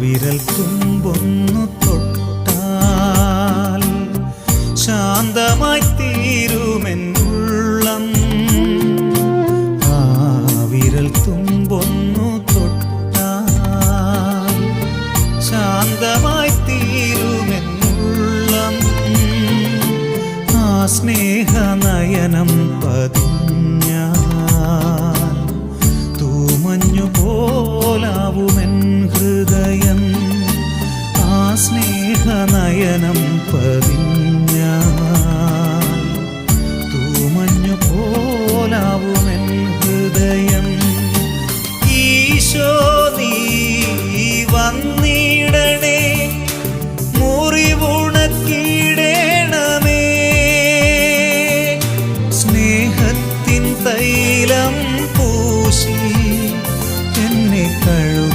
വിരൽ തുമ്പൊന്നു തൊട്ടാൽ ശാന്തമായി തീരുമെന്നുള്ളം ആ വിരൽ തുമ്പൊന്നു തൊട്ടാൽ ശാന്തമായി തീരുമെന്നുള്ളം ആ സ്നേഹനയനം പതിഞ്ഞു സ്നേഹനയനം പതിഞ്ഞ തൂമഞ്ഞു പോലാവുമെൻ ഹൃദയം. ഈശോ നീ വന്നിടണേ മുറിവുണക്കിടേണമേ സ്നേഹത്തിൻ തൈലം പൂശി എന്നെ കഴു